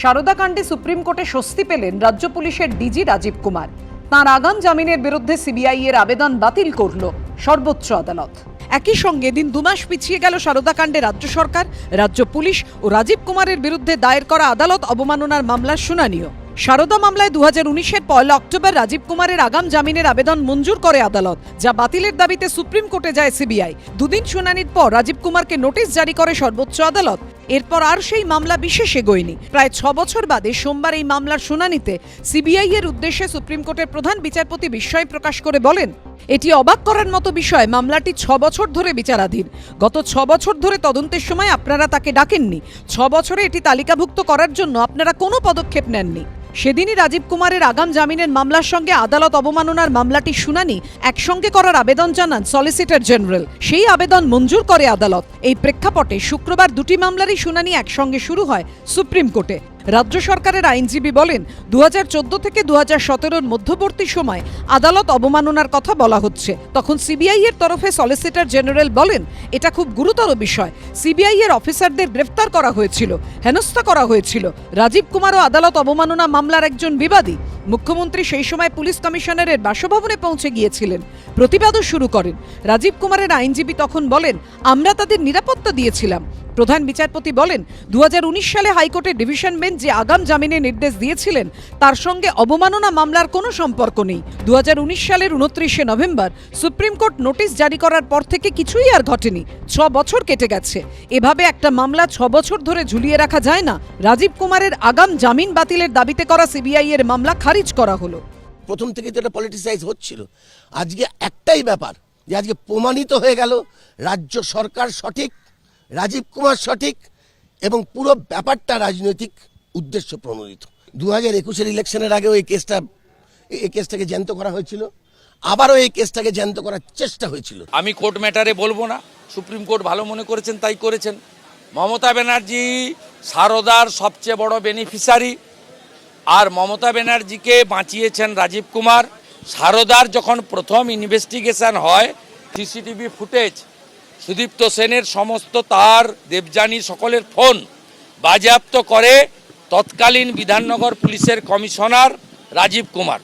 সারদা কাণ্ডে সুপ্রিম কোর্টে স্বস্তি পেলেন রাজ্য পুলিশের ডিজি রাজীব কুমার। তাঁর আগাম জামিনের বিরুদ্ধে সিবিআই এর আবেদন বাতিল করল সর্বোচ্চ আদালত। একই সঙ্গে দিন দুমাস পিছিয়ে গেল সারদা কাণ্ডে রাজ্য সরকার, রাজ্য পুলিশ ও রাজীব কুমারের বিরুদ্ধে দায়ের করা আদালত অবমাননার মামলার শুনানিও। সারদা মামলায় দু হাজার উনিশের পয়লা অক্টোবর রাজীব কুমারের আগাম জামিনের আবেদন মঞ্জুর করে আদালত, যা বাতিলের দাবিতে সুপ্রিম কোর্টে যায় সিবিআই। দুদিন শুনানির পর রাজীব কুমারকে নোটিশ জারি করে সর্বোচ্চ আদালত। এরপর আর সেই মামলা বিশেষ এগোয়নি। প্রায় ছ বছর বাদে সোমবার এই মামলার শুনানিতে সিবিআই এর উদ্দেশ্যে সুপ্রিম কোর্টের প্রধান বিচারপতি বিস্ময় প্রকাশ করে বলেন, এটি অবাক করার মতো বিষয়, মামলাটি ছ বছর ধরে বিচারাধীন। গত ছ বছর ধরে তদন্তের সময় আপনারা তাকে ডাকেননি। ছ বছরে এটি তালিকাভুক্ত করার জন্য আপনারা কোনো পদক্ষেপ নেননি। সেদিনই রাজীব কুমারের আগাম জামিনের মামলার সঙ্গে আদালত অবমাননার মামলাটি শুনানি একসঙ্গে করার আবেদন জানান সলিসিটর জেনারেল সেই আবেদন মঞ্জুর করে আদালত। এই প্রেক্ষাপটে শুক্রবার দুটি মামলারই শুনানি একসঙ্গে শুরু হয় সুপ্রিম কোর্টে। রাজ্য সরকারের আইনজীবী বলেন, দুহাজার চোদ্দ থেকে দু হাজার মধ্যবর্তী সময় আদালত অবমাননার কথা বলা হচ্ছে। তখন সিবিআই এর তরফে সলিসিটর জেনারেল বলেন, এটা খুব গুরুতর বিষয়। সিবিআই এর অফিসারদের গ্রেফতার করা হয়েছিল, হেনস্থা করা হয়েছিল। রাজীব কুমারও আদালত অবমাননা মামলার একজন বিবাদী। মুখ্যমন্ত্রী সেই সময় পুলিশ কমিশনারের বাসভবনে পৌঁছে গিয়েছিলেন। প্রতিবাদও শুরু করেন। রাজীব কুমারের আইনজীবী তখন বলেন, আমরা তাদের নিরাপত্তা দিয়েছিলাম। প্রধান বিচারপতি বলেন, দুহাজার উনিশ সালে হাইকোর্টের ডিভিশন বেঞ্চ যে আগাম জামিনের নির্দেশ দিয়েছিলেন, তার সঙ্গে অবমাননা মামলার কোনো সম্পর্ক নেই। দুহাজার উনিশ সালের উনত্রিশে নভেম্বর সুপ্রিম কোর্ট নোটিশ জারি করার পর থেকে কিছুই আর ঘটেনি। ছ বছর কেটে গেছে। এভাবে একটা মামলা ছ বছর ধরে ঝুলিয়ে রাখা যায় না। রাজীব কুমারের আগাম জামিন বাতিলের দাবিতে করা সিবিআই এর মামলা খারিজ করা হলো। প্রথম থেকে তো এটা পলিটিসাইজ হচ্ছিল। আজকে একটাই ব্যাপার যে আজকে প্রমাণিত হয়ে গেল, রাজ্য সরকার সঠিক রাজীব কুমার সঠিক এবং পুরো ব্যাপারটা রাজনৈতিক উদ্দেশ্য প্রণোদিত। দু হাজার একুশের ইলেকশনের আগেও এই কেসটা, এই কেসটাকে জ্যান্ত করা হয়েছিল। আবারও এই কেসটাকে জ্যান্ত করার চেষ্টা হয়েছিল। আমি কোর্ট ম্যাটারে বলব না। সুপ্রিম কোর্ট ভালো মনে করেছেন, তাই করেছেন। মমতা ব্যানার্জি সারদার সবচেয়ে বড় বেনিফিসারি। আর মমতা ব্যানার্জিকে বাঁচিয়েছেন রাজীব কুমার। সারদার যখন প্রথম ইনভেস্টিগেশন হয়, সিসিটিভি ফুটেজ সুদীপ্ত সেনের সমস্ত তার, দেবযানী সকলের ফোন বাজেয়াপ্ত করে তৎকালীন বিধাননগর পুলিশের commissioner Rajeev Kumar.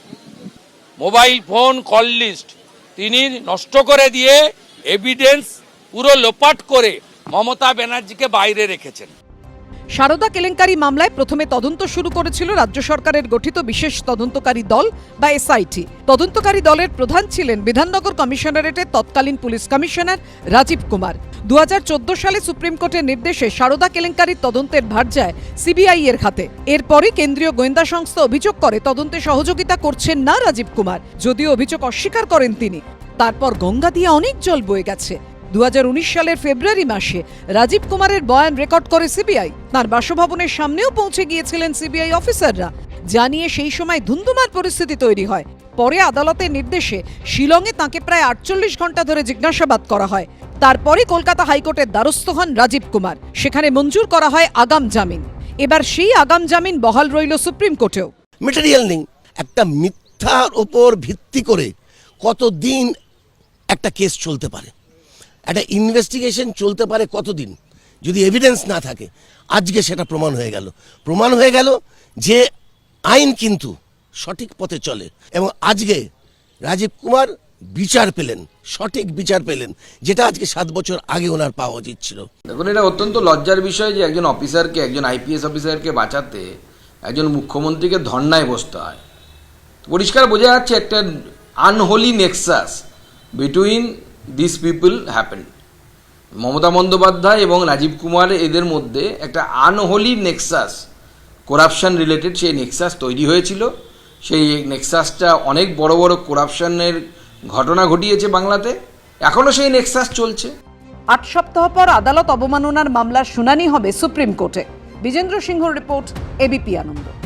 Mobile phone, call list তিনি নষ্ট করে দিয়ে এভিডেন্স পুরো লোপাট করে মমতা ব্যানার্জিকে বাইরে রেখেছেন। সারদা কেলেঙ্কারি মামলায় প্রথমে তদন্ত শুরু করেছিল রাজ্য সরকারের গঠিত বিশেষ তদন্তকারী দল বা এসআইটি তদন্তকারী দলের প্রধান ছিলেন বিধাননগর কমিশনারেটের তৎকালীন পুলিশ কমিশনার রাজীব কুমার। দু হাজার চোদ্দ সালে সুপ্রিম কোর্টের নির্দেশে সারদা কেলেঙ্কারির তদন্তের ভার যায় সিবিআই এর হাতে। এরপরই কেন্দ্রীয় গোয়েন্দা সংস্থা অভিযোগ করে তদন্তে সহযোগিতা করছেন না রাজীব কুমার। যদিও অভিযোগ অস্বীকার করেন তিনি। তারপর গঙ্গা দিয়ে অনেক জল বয়ে গেছে। দুহাজার উনিশ সালের ফেব্রুয়ারি মাসে রাজীব কুমারের বয়ান রেকর্ড করে সিবিআই। তার বাসভবনের সামনেও পৌঁছে গিয়েছিলেন সিবিআই অফিসাররা। জানিয়ে সেই সময় ধুন্ধুমার পরিস্থিতি তৈরি হয়। পরে আদালতের নির্দেশে শিলংয়ে তাঁকে প্রায় আটচল্লিশ ঘণ্টা ধরে জিজ্ঞাসাবাদ করা হয়। তারপরে কলকাতা হাইকোর্টের দ্বারস্থ হন রাজীব কুমার। সেখানে মঞ্জুর করা হয় আগাম জামিন। এবার সেই আগাম জামিন বহাল রইল সুপ্রিম কোর্টেও। মেটেরিয়াল নেই। একটা মিথ্যার ওপর ভিত্তি করে কতদিন একটা কেস চলতে পারে? একটা ইনভেস্টিগেশন চলতে পারে কতদিন? যদি এভিডেন্স না থাকে, আজকে সেটা প্রমাণ হয়ে গেল। প্রমাণ হয়ে গেল যে আইন কিন্তু সঠিক পথে চলে এবং আজকে রাজীব কুমার বিচার পেলেন, সঠিক বিচার পেলেন, যেটা আজকে সাত বছর আগে ওনার পাওয়া উচিত ছিল। দেখুন, এটা অত্যন্ত লজ্জার বিষয় যে একজন অফিসারকে একজন আইপিএস অফিসারকে বাঁচাতে একজন মুখ্যমন্ত্রীকে ধর্নায় বসতে হয়। পরিষ্কার বোঝা যাচ্ছে একটা unholy nexus between this people happen Mamata Bandyopadhyay এবং রাজীব কুমার এদের মধ্যে একটা আনহোলি নেক্সাস করাপশন রিলেটেড সেই নেক্সাস তৈরি হয়েছিল। সেই নেক্সাসটা অনেক বড় বড় করাপশনের ঘটনা ঘটিয়েছে বাংলাতে। এখনও সেই নেক্সাস চলছে। আট সপ্তাহ পর আদালত অবমাননার মামলার শুনানি হবে সুপ্রিম কোর্টে। বিজেন্দ্র সিংহ রিপোর্ট এবিপি আনন্দ।